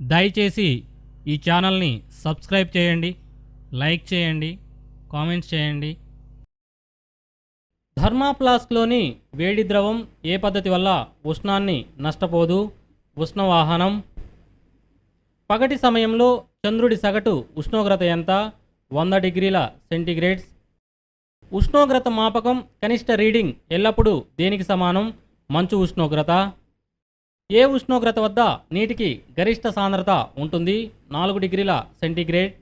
దయచేసి ఈ ఛానల్ని సబ్స్క్రైబ్ చేయండి లైక్ చేయండి కామెంట్స్ చేయండి. ధర్మాప్లాస్క్లోని వేడి ద్రవం ఏ పద్ధతి వల్ల ఉష్ణాన్ని నష్టపోదు? ఉష్ణవాహనం. పగటి సమయంలో చంద్రుడి సగటు ఉష్ణోగ్రత ఎంత? వంద డిగ్రీల సెంటీగ్రేడ్స్. ఉష్ణోగ్రత మాపకం కనిష్ట రీడింగ్ ఎల్లప్పుడూ దేనికి సమానం? మంచు ఉష్ణోగ్రత. ఏ ఉష్ణోగ్రత వద్ద నీటికి గరిష్ట సాంద్రత ఉంటుంది? నాలుగు డిగ్రీల సెంటీగ్రేడ్.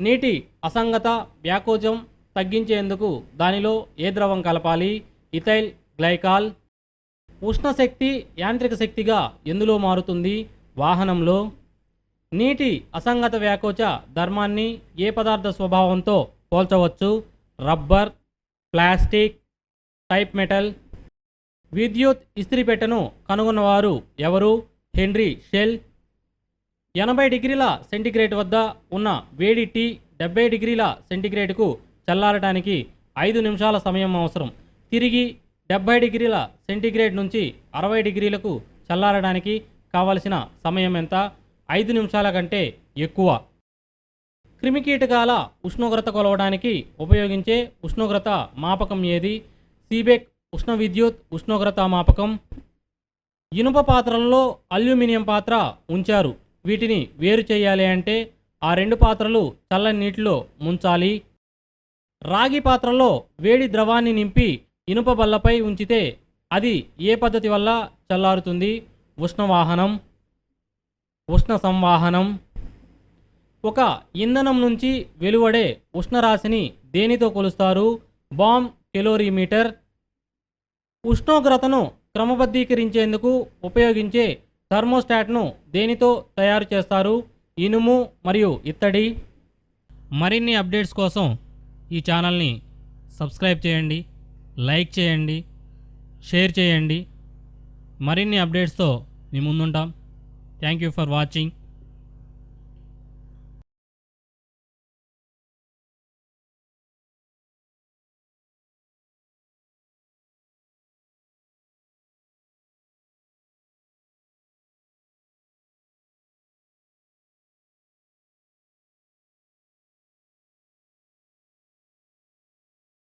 నీటి అసంగత వ్యాకోజం తగ్గించేందుకు దానిలో ఏ ద్రవం కలపాలి? Ethyl glycol. ఉష్ణశక్తి యాంత్రిక శక్తిగా ఎందులో మారుతుంది? వాహనంలో. నీటి అసంగత వ్యాకోచ ధర్మాన్ని ఏ పదార్థ స్వభావంతో పోల్చవచ్చు? రబ్బర్ ప్లాస్టిక్ టైప్ మెటల్ విద్యుత్ ఇస్త్రీపెట్టెను కనుగొన్నవారు ఎవరు? Henry Shell. ఎనభై డిగ్రీల సెంటిగ్రేడ్ వద్ద ఉన్న వేడి టీ డెబ్బై డిగ్రీల సెంటిగ్రేడ్కు చల్లారటానికి ఐదు నిమిషాల సమయం అవసరం. తిరిగి డెబ్బై డిగ్రీల సెంటిగ్రేడ్ నుంచి అరవై డిగ్రీలకు చల్లారడానికి కావలసిన సమయం ఎంత? ఐదు నిమిషాల కంటే ఎక్కువ. క్రిమికీటకాల ఉష్ణోగ్రత కొలవడానికి ఉపయోగించే ఉష్ణోగ్రత మాపకం ఏది? సీబెక్ ఉష్ణ విద్యుత్ ఉష్ణోగ్రత మాపకం ఇనుప పాత్రల్లో అల్యూమినియం పాత్ర ఉంచారు. వీటిని వేరు చేయాలి అంటే ఆ రెండు పాత్రలు చల్లని నీటిలో ముంచాలి. రాగి పాత్రలో వేడి ద్రవాన్ని నింపి ఇనుప బల్లపై ఉంచితే అది ఏ పద్ధతి వల్ల చల్లారుతుంది? ఉష్ణవాహనం ఉష్ణ సంవాహనం ఒక ఇంధనం నుంచి వెలువడే ఉష్ణరాశిని దేనితో కొలుస్తారు? బామ్ కెలోరీమీటర్ ఉష్ణోగ్రతను క్రమబద్ధీకరించేందుకు ఉపయోగించే థర్మోస్టాట్ను దేనితో తయారు చేస్తారు? ఇనుము మరియు ఇత్తడి. మరిన్ని అప్డేట్స్ కోసం ఈ ఛానల్ని సబ్స్క్రైబ్ చేయండి లైక్ చేయండి షేర్ చేయండి. మరిన్ని అప్డేట్స్తో మీ ముందుంటాం. Thank you for watching.